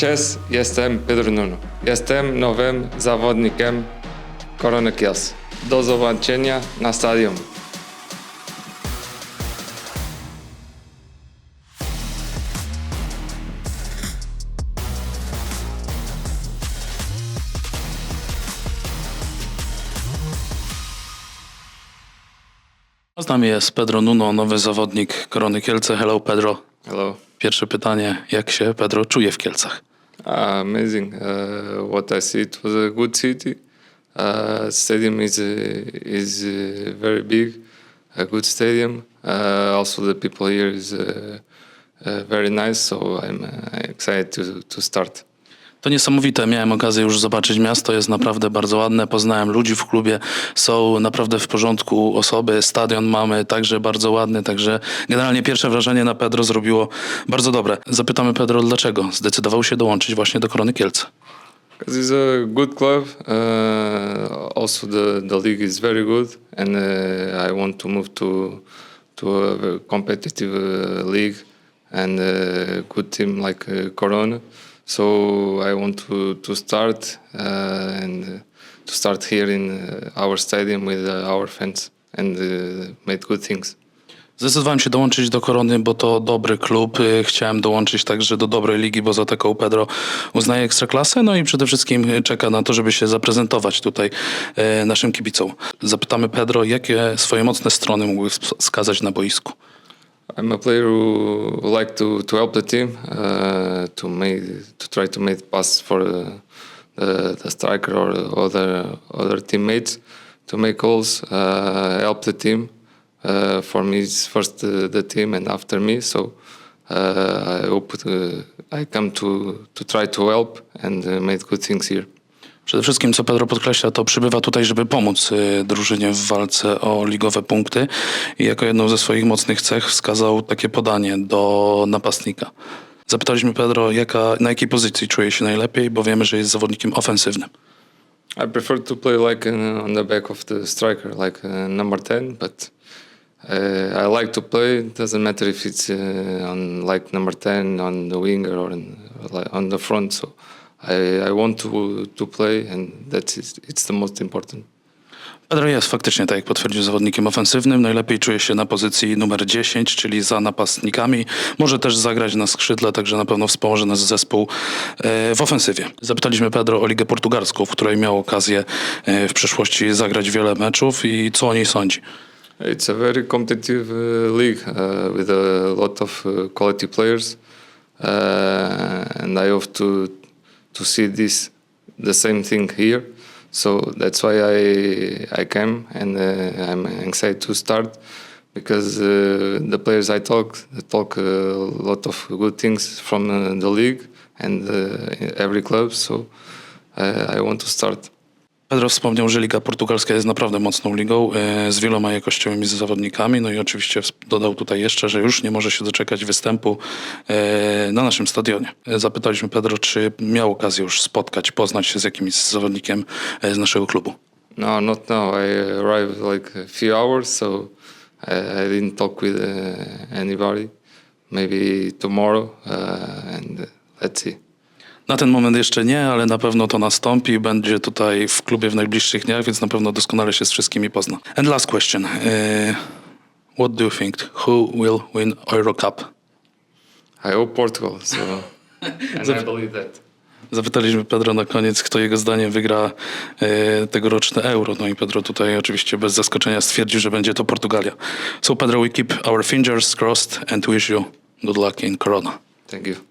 Cześć, jestem Pedro Nuno. Jestem nowym zawodnikiem Corona Kielce. Do zobaczenia na stadion. Z nami jest Pedro Nuno, nowy zawodnik Korony Kielce. Hello Pedro. Hello. Pierwsze pytanie, jak się Pedro czuje w Kielcach? Uh, amazing. Uh, what I see, it was a good city. Uh, stadium is is very big, a good stadium. Also, the people here is very nice. So I'm excited to to start. To niesamowite, miałem okazję już zobaczyć miasto, jest naprawdę bardzo ładne, poznałem ludzi w klubie, są naprawdę w porządku osoby, stadion mamy także bardzo ładny, także generalnie pierwsze wrażenie na Pedro zrobiło bardzo dobre. Zapytamy Pedro dlaczego zdecydował się dołączyć właśnie do Korony Kielce. Because it's a good club. Uh, also, the, the league is very good, and uh, I want to move to to a competitive uh, league and a good team like uh, Corona. So I want to to start uh, and uh, to start here in uh, our stadium with our fans and make good things. Zdecydowałem się dołączyć do Korony, bo to dobry klub. Y, Chciałem dołączyć także do dobrej ligi, bo za taką Pedro uznaje ekstraklasę. No i przede wszystkim czeka na to, żeby się zaprezentować tutaj y, naszym kibicom. Zapytamy Pedro, jakie swoje mocne strony mógłby ws- wskazać na boisku. I'm a player who like to, to help the team, uh, to make to try to make pass for the, the, the striker or other other teammates to make goals, uh, help the team. Uh, for me, it's first the, team and after me. So uh, I hope uh, I come to to try to help and uh, good things here. Przede wszystkim, co Pedro podkreśla, to przybywa tutaj, żeby pomóc y, drużynie w walce o ligowe punkty. I jako jedną ze swoich mocnych cech wskazał takie podanie do napastnika. Zapytaliśmy Pedro, jaka, na jakiej pozycji czuje się najlepiej, bo wiemy, że jest zawodnikiem ofensywnym. I prefer to play like uh, on the back of the striker, like uh, number 10, but uh, I like to play. It doesn't matter if it's uh, on like number 10, on the winger, or in, on the front. So I, I want to to play, and that's it. it's the most important. Pedro jest faktycznie, tak jak potwierdził, zawodnikiem ofensywnym. Najlepiej czuje się na pozycji numer 10, czyli za napastnikami. Może też zagrać na skrzydle, także na pewno wspomoże nas zespół e, w ofensywie. Zapytaliśmy Pedro o Ligę Portugalską, w której miał okazję e, w przeszłości zagrać wiele meczów i co o niej sądzi. It's a very competitive uh, league uh, with a lot of quality players, uh, and I hope to to see this the same thing here. So that's why I I came, and uh, I'm excited to start because uh, the players I talk talk a lot of good things from uh, the league and uh, every club. So uh, I want to start. Pedro wspomniał, że Liga Portugalska jest naprawdę mocną ligą e, z wieloma jakościowymi zawodnikami. No i oczywiście dodał tutaj jeszcze, że już nie może się doczekać występu e, na naszym stadionie. E, Zapytaliśmy Pedro, czy miał okazję już spotkać, poznać się z jakimś zawodnikiem z naszego klubu. No, not now. I arrived like a few hours, so I, didn't talk with anybody. Maybe tomorrow, uh, and uh, let's see. Na ten moment jeszcze nie, ale na pewno to nastąpi. Będzie tutaj w klubie w najbliższych dniach, więc na pewno doskonale się z wszystkimi pozna. And last question. E, what do you think? Who will win Euro Cup? I hope Portugal. So, and I believe that. Zapytaliśmy Pedro na koniec, kto jego zdaniem wygra e, tegoroczne euro. No i Pedro tutaj oczywiście bez zaskoczenia stwierdził, że będzie to Portugalia. So Pedro, we keep our fingers crossed and wish you good luck in Corona. Thank you.